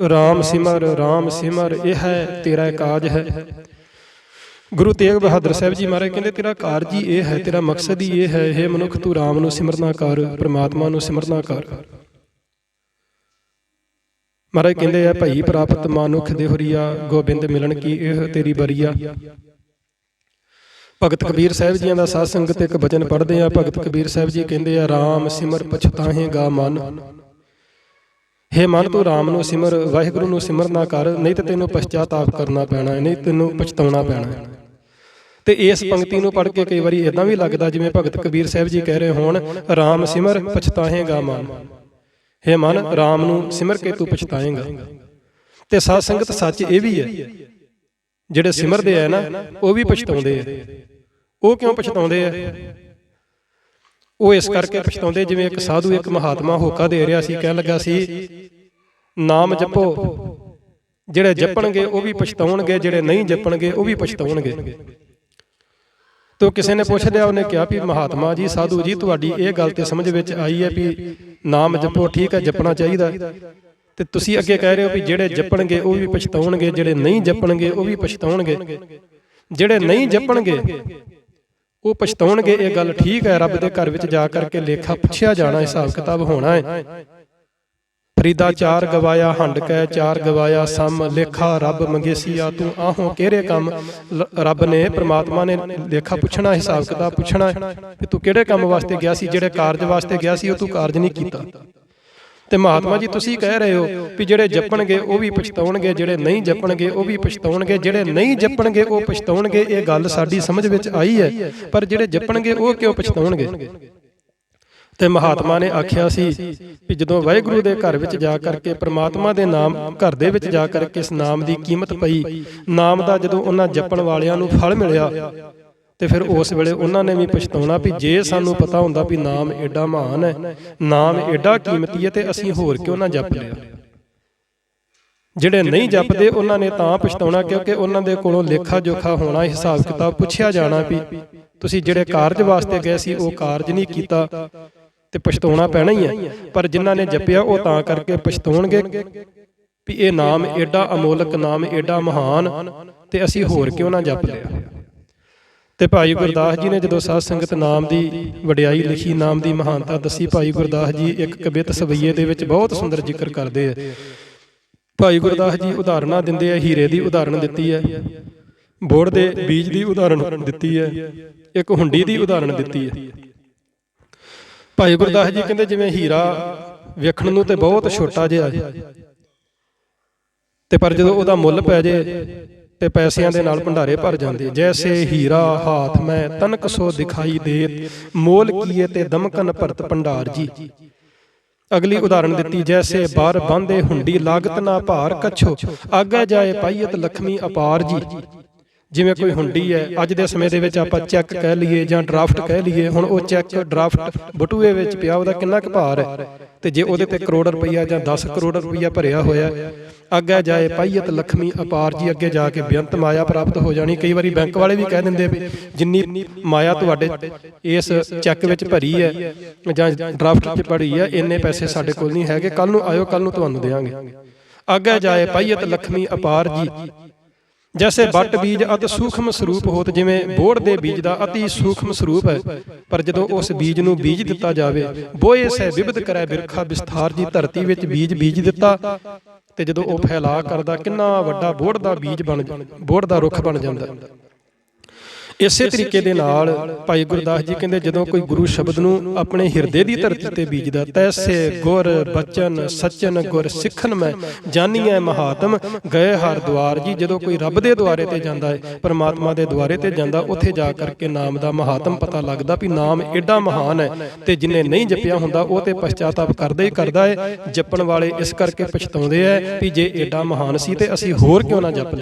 RAM ਸਿਮਰ RAM ਸਿਮਰ, ਇਹ ਹੈ, ਤੇਰਾ ਕਾਜ ਹੈ। ਗੁਰੂ ਤੇਗ ਬਹਾਦਰ ਸਾਹਿਬ ਜੀ ਮਹਾਰਾਜ ਕਹਿੰਦੇ, ਤੇਰਾ ਕਾਰਜ ਹੀ ਇਹ ਹੈ, ਤੇਰਾ ਮਕਸਦ ਹੀ ਇਹ ਹੈ ਇਹ ਮਨੁੱਖ, ਤੂੰ RAM ਨੂੰ ਸਿਮਰਨਾ ਕਰ, ਪ੍ਰਮਾਤਮਾ ਨੂੰ ਸਿਮਰਨਾ ਕਰ। ਮਹਾਰਾਜ ਕਹਿੰਦੇ ਆ, ਭਈ ਪ੍ਰਾਪਤ ਮਾਨੁਖ ਦੇਹਰੀਆ ਗੋਬਿੰਦ ਮਿਲਣ ਕੀ ਇਹ ਤੇਰੀ ਬਰੀਆ। ਭਗਤ ਕਬੀਰ ਸਾਹਿਬ ਜੀਆਂ ਦਾ ਸਾਧ ਸੰਗਤ ਇੱਕ ਬਚਨ ਪੜ੍ਹਦੇ ਆ, ਭਗਤ ਕਬੀਰ ਸਾਹਿਬ ਜੀ ਕਹਿੰਦੇ ਆ RAM ਸਿਮਰ ਪਛਤਾਹੇਗਾ ਮਨ। ਹੇ ਮਨ ਤੂੰ ਰਾਮ ਨੂੰ ਸਿਮਰ, ਵਾਹਿਗੁਰੂ ਨੂੰ ਸਿਮਰ ਨਾ ਕਰ, ਨਹੀਂ ਤੇ ਤੈਨੂੰ ਪਛਤਾਤਾਪ ਕਰਨਾ ਪੈਣਾ ਹੈ ਨਹੀਂ ਤੈਨੂੰ ਪਛਤਾਉਣਾ ਪੈਣਾ। ਹੈ ਤੇ ਇਸ ਪੰਕਤੀ ਨੂੰ ਪੜ੍ਹ ਕੇ ਕਈ ਵਾਰੀ ਇਦਾਂ ਵੀ ਲੱਗਦਾ ਜਿਵੇਂ ਭਗਤ ਕਬੀਰ ਸਾਹਿਬ ਜੀ ਕਹਿ ਰਹੇ ਹੋਣ, ਰਾਮ ਸਿਮਰ ਪਛਤਾਹੇਗਾ ਮਨ। ਹੇ ਮਨ, ਰਾਮ ਨੂੰ ਸਿਮਰ ਕੇ ਤੂੰ ਪਛਤਾਏਗਾ। ਤੇ ਸਾਧ ਸੰਗਤ ਸੱਚ ਇਹ ਵੀ ਹੈ, ਜਿਹੜੇ ਸਿਮਰਦੇ ਆ ਨਾ, ਉਹ ਵੀ ਪਛਤਾਉਂਦੇ ਆ। ਉਹ ਕਿਉਂ ਪਛਤਾਉਂਦੇ ਆ? ਉਹ ਇਸ ਕਰਕੇ ਪਛਤਾਉਂਦੇ ਜਿਵੇਂ ਇੱਕ ਸਾਧੂ ਇੱਕ ਮਹਾਤਮਾ ਹੋਕਾ ਦੇ ਰਿਹਾ ਸੀ ਕਹਿਣ ਲੱਗਾ ਸੀ ਨਾਮ ਜਪੋ ਜਿਹੜੇ ਜਪਣਗੇ ਉਹ ਵੀ ਪਛਤਾਉਣਗੇ ਜਿਹੜੇ ਨਹੀਂ ਜਪਣਗੇ ਉਹ ਵੀ ਪਛਤਾਉਣਗੇ। ਤੋ ਕਿਸੇ ਨੇ ਪੁੱਛ ਲਿਆ ਉਹਨੇ ਕਿਹਾ ਵੀ ਮਹਾਤਮਾ ਜੀ ਸਾਧੂ ਜੀ ਤੁਹਾਡੀ ਇਹ ਗੱਲ ਤੇ ਸਮਝ ਵਿੱਚ ਆਈ ਹੈ ਵੀ ਨਾਮ ਜਪੋ ਠੀਕ ਹੈ ਜਪਣਾ ਚਾਹੀਦਾ। ਤੇ ਤੁਸੀਂ ਅੱਗੇ ਕਹਿ ਰਹੇ ਹੋ ਵੀ ਜਿਹੜੇ ਜਪਣਗੇ ਉਹ ਵੀ ਪਛਤਾਉਣਗੇ ਜਿਹੜੇ ਨਹੀਂ ਜਪਣਗੇ ਉਹ ਵੀ ਪਛਤਾਉਣਗੇ। ਜਿਹੜੇ ਨਹੀਂ ਜਪਣਗੇ ਉਹ ਪਛਤਾਉਣਗੇ ਇਹ ਗੱਲ ਠੀਕ ਹੈ ਰੱਬ ਦੇ ਘਰ ਵਿੱਚ ਜਾ ਕਰਕੇ ਲੇਖਾ ਪੁੱਛਿਆ ਜਾਣਾ ਹਿਸਾਬ ਕਿਤਾਬ ਹੋਣਾ ਹੈ। ਫਰੀਦਾ ਚਾਰ ਗਵਾਇਆ ਹੰਡ ਕੈ ਚਾਰ ਗਵਾਇਆ ਸਮ ਲੇਖਾ ਰੱਬ ਮੰਗੇਸੀਆ ਤੂੰ ਆਹੋਂ ਕਿਹੜੇ ਕੰਮ ਰੱਬ ਨੇ ਪ੍ਰਮਾਤਮਾ ਨੇ ਲੇਖਾ ਪੁੱਛਣਾ ਹਿਸਾਬ ਕਿਤਾਬ ਪੁੱਛਣਾ ਹੈ ਕਿ ਤੂੰ ਕਿਹੜੇ ਕੰਮ ਵਾਸਤੇ ਗਿਆ ਸੀ ਜਿਹੜੇ ਕਾਰਜ ਵਾਸਤੇ ਗਿਆ ਸੀ ਉਹ ਤੂੰ ਕਾਰਜ ਨਹੀਂ ਕੀਤਾ। ਤੇ ਮਹਾਤਮਾ ਜੀ, ਤੁਸੀਂ ਕਹਿ ਰਹੇ ਹੋ ਵੀ ਜਿਹੜੇ ਜਪਣਗੇ, ਉਹ ਵੀ ਪਛਤਾਉਣਗੇ, ਜਿਹੜੇ ਨਹੀਂ ਜਪਣਗੇ, ਉਹ ਵੀ ਪਛਤਾਉਣਗੇ, ਜਿਹੜੇ ਨਹੀਂ ਜਪਣਗੇ, ਉਹ ਪਛਤਾਉਣਗੇ। ਇਹ ਗੱਲ ਸਾਡੀ ਸਮਝ ਵਿੱਚ ਆਈ ਹੈ, ਪਰ ਜਿਹੜੇ ਜਪਣਗੇ, ਉਹ ਕਿਉਂ ਪਛਤਾਉਣਗੇ? ਤੇ ਮਹਾਤਮਾ ਨੇ ਆਖਿਆ ਸੀ ਕਿ ਜਦੋਂ ਵਾਹਿਗੁਰੂ ਦੇ ਘਰ ਵਿੱਚ ਜਾ ਕਰਕੇ, ਪ੍ਰਮਾਤਮਾ ਦੇ ਨਾਮ ਘਰ ਦੇ ਵਿੱਚ ਜਾ ਕਰਕੇ ਇਸ ਨਾਮ ਦੀ ਕੀਮਤ ਪਈ, ਨਾਮ ਦਾ ਜਦੋਂ ਉਹਨਾਂ ਜਪਣ ਵਾਲਿਆਂ ਨੂੰ ਫਲ ਮਿਲਿਆ ਤੇ ਫਿਰ ਉਸ ਵੇਲੇ ਉਹਨਾਂ ਨੇ ਵੀ ਪਛਤਾਉਣਾ ਵੀ ਜੇ ਸਾਨੂੰ ਪਤਾ ਹੁੰਦਾ ਵੀ ਨਾਮ ਐਡਾ ਮਹਾਨ ਹੈ ਨਾਮ ਐਡਾ ਕੀਮਤੀ ਹੈ ਤੇ ਅਸੀਂ ਹੋਰ ਕਿਉਂ ਨਾ ਜਪ ਲਿਆ? ਜਿਹੜੇ ਨਹੀਂ ਜਪਦੇ ਉਹਨਾਂ ਨੇ ਤਾਂ ਪਛਤਾਉਣਾ ਕਿਉਂਕਿ ਉਹਨਾਂ ਦੇ ਕੋਲੋਂ ਲੇਖਾ ਜੋਖਾ ਹੋਣਾ ਹਿਸਾਬ ਕਿਤਾਬ ਪੁੱਛਿਆ ਜਾਣਾ ਵੀ ਤੁਸੀਂ ਜਿਹੜੇ ਕਾਰਜ ਵਾਸਤੇ ਗਏ ਸੀ ਉਹ ਕਾਰਜ ਨਹੀਂ ਕੀਤਾ ਤੇ ਪਛਤਾਉਣਾ ਪੈਣਾ ਹੀ ਹੈ ਪਰ ਜਿਨ੍ਹਾਂ ਨੇ ਜਪਿਆ ਉਹ ਤਾਂ ਕਰਕੇ ਪਛਤਾਉਣਗੇ ਵੀ ਇਹ ਨਾਮ ਐਡਾ ਅਮੋਲਕ ਨਾਮ ਐਡਾ ਮਹਾਨ ਤੇ ਅਸੀਂ ਹੋਰ ਕਿਉਂ ਨਾ ਜਪ ਲਿਆ ਤੇ ਭਾਈ ਗੁਰਦਾਸ ਜੀ ਨੇ ਜਦੋਂ ਸਾਧ ਸੰਗਤ ਨਾਮ ਦੀ ਵਡਿਆਈ ਲਿਖੀ ਨਾਮ ਦੀ ਮਹਾਨਤਾ ਦੱਸੀ ਭਾਈ ਗੁਰਦਾਸ ਜੀ ਇੱਕ ਕਵਿਤ ਸਵਈਏ ਦੇ ਵਿੱਚ ਬਹੁਤ ਸੁੰਦਰ ਜ਼ਿਕਰ ਕਰਦੇ ਆ। ਭਾਈ ਗੁਰਦਾਸ ਜੀ ਉਦਾਹਰਨਾਂ ਦਿੰਦੇ ਆ ਹੀਰੇ ਦੀ ਉਦਾਹਰਣ ਦਿੱਤੀ ਹੈ ਬੋੜ ਦੇ ਬੀਜ ਦੀ ਉਦਾਹਰਣ ਦਿੱਤੀ ਹੈ ਇੱਕ ਹੁੰਡੀ ਦੀ ਉਦਾਹਰਣ ਦਿੱਤੀ ਹੈ ਭਾਈ ਗੁਰਦਾਸ ਜੀ ਕਹਿੰਦੇ ਜਿਵੇਂ ਹੀਰਾ ਵੇਖਣ ਨੂੰ ਤੇ ਬਹੁਤ ਛੋਟਾ ਜਿਹਾ ਹੈ ਤੇ ਪਰ ਜਦੋਂ ਉਹਦਾ ਮੁੱਲ ਪੈ ਜੇ ਤੇ ਪੈਸਿਆਂ ਦੇ ਨਾਲ ਭੰਡਾਰੇ ਭਰ ਜਾਂਦੇ ਜੈਸੇ ਹੀਰਾ ਹਾਥ ਮੈਂ ਤਨਕ ਸੋ ਦਿਖਾਈ ਦੇ ਮੋਲ ਕੀਏ ਤੇ ਦਮਕਨ ਭਰਤ ਭੰਡਾਰ ਜੀ। ਅਗਲੀ ਉਦਾਹਰਣ ਦਿੱਤੀ, ਜੈਸੇ ਬਾਰ ਬੰਦੇ ਹੁੰਡੀ ਲਾਗਤ ਨਾ ਭਾਰ ਕਛੋ ਆਗਾ ਜਾਏ ਪਾਈਤ ਲਖਮੀ ਅਪਾਰ ਜੀ। ਜਿਵੇਂ ਕੋਈ ਹੁੰਡੀ ਹੈ ਅੱਜ ਦੇ ਸਮੇਂ ਦੇ ਵਿੱਚ ਆਪਾਂ ਚੈੱਕ ਕਹਿ ਲਈਏ ਜਾਂ ਡਰਾਫਟ ਕਹਿ ਲਈਏ ਹੁਣ ਉਹ ਚੈੱਕ ਡਰਾਫਟ ਬਟੂਏ ਵਿੱਚ ਪਿਆ ਉਹਦਾ ਕਿੰਨਾ ਕੁ ਭਾਰ ਹੈ? ਤੇ ਜੇ ਉਹਦੇ ਤੇ ਕਰੋੜ ਰੁਪਈਆ ਜਾਂ 10 ਕਰੋੜ ਰੁਪਈਆ ਭਰਿਆ ਹੋਇਆ ਅੱਗੇ ਜਾਏ ਪਾਈਤ ਲਖਮੀ ਅਪਾਰ ਜੀ ਅੱਗੇ ਜਾ ਕੇ ਬੇਅੰਤ ਮਾਇਆ ਪ੍ਰਾਪਤ ਹੋ ਜਾਣੀ ਕਈ ਵਾਰੀ ਬੈਂਕ ਵਾਲੇ ਵੀ ਕਹਿ ਦਿੰਦੇ ਵੀ ਜਿੰਨੀ ਮਾਇਆ ਤੁਹਾਡੇ ਇਸ ਚੈੱਕ ਵਿੱਚ ਭਰੀ ਹੈ ਜਾਂ ਡਰਾਫਟ 'ਚ ਭਰੀ ਹੈ ਇੰਨੇ ਪੈਸੇ ਸਾਡੇ ਕੋਲ ਨਹੀਂ ਹੈਗੇ ਕੱਲ ਨੂੰ ਆਇਓ ਕੱਲ ਨੂੰ ਤੁਹਾਨੂੰ ਦੇਵਾਂਗੇ। ਅੱਗੇ ਜਾਏ ਪਾਈਤ ਲਖਮੀ ਅਪਾਰ ਜੀ ਜੈਸੇ ਬੱਟ ਬੀਜ ਅਤ ਸੂਖਮ ਸਰੂਪ ਹੋਤ ਜਿਵੇਂ ਬੋੜ ਦੇ ਬੀਜ ਦਾ ਅਤੀ ਸੂਖਮ ਸਰੂਪ ਹੈ। ਪਰ ਜਦੋਂ ਉਸ ਬੀਜ ਨੂੰ ਬੀਜ ਦਿੱਤਾ ਜਾਵੇ ਬੋਏ ਸਹਿ ਵਿਵਧ ਕਰੈ ਬਿਰਖਾ ਵਿਸਥਾਰ ਜੀ ਧਰਤੀ ਵਿੱਚ ਬੀਜ ਬੀਜ ਦਿੱਤਾ ਤੇ ਜਦੋਂ ਉਹ ਫੈਲਾ ਕਰਦਾ ਕਿੰਨਾ ਵੱਡਾ ਬੋੜ ਦਾ ਬੀਜ ਬਣ ਬੋੜ ਦਾ ਰੁੱਖ ਬਣ ਜਾਂਦਾ। ਇਸੇ ਤਰੀਕੇ ਦੇ ਨਾਲ ਭਾਈ ਗੁਰਦਾਸ ਜੀ ਕਹਿੰਦੇ ਜਦੋਂ ਕੋਈ ਗੁਰੂ ਸ਼ਬਦ ਨੂੰ ਆਪਣੇ ਹਿਰਦੇ ਦੀ ਧਰਤੀ ਤੇ ਬੀਜਦਾ ਤੈਸੇ ਗੁਰ ਬਚਨ ਸਚਨ ਗੁਰ ਸਿੱਖਨ ਮੈਂ। ਜਾਨੀਐ ਮਹਾਤਮ ਗਏ ਹਰ ਦਵਾਰ ਜੀ ਜਦੋਂ ਕੋਈ ਰੱਬ ਦੇ ਦੁਆਰੇ ਤੇ ਜਾਂਦਾ ਹੈ ਪਰਮਾਤਮਾ ਦੇ ਦੁਆਰੇ ਤੇ ਜਾਂਦਾ ਉੱਥੇ ਜਾ ਕਰਕੇ ਨਾਮ ਦਾ ਮਹਾਤਮ ਪਤਾ ਲੱਗਦਾ ਵੀ ਨਾਮ ਐਡਾ ਮਹਾਨ ਹੈ ਤੇ ਜਿਨੇ ਨਹੀਂ ਜਪਿਆ ਹੁੰਦਾ ਉਹ ਤੇ ਪਛਤਾਤਾਪ ਕਰਦਾ ਹੀ ਕਰਦਾ ਹੈ ਜਪਣ ਵਾਲੇ ਇਸ ਕਰਕੇ ਪਛਤਾਉਂਦੇ ਆ ਵੀ ਜੇ ਐਡਾ ਮਹਾਨ ਸੀ ਤੇ ਅਸੀਂ ਹੋਰ ਕਿਉਂ ਨਾ ਜਪ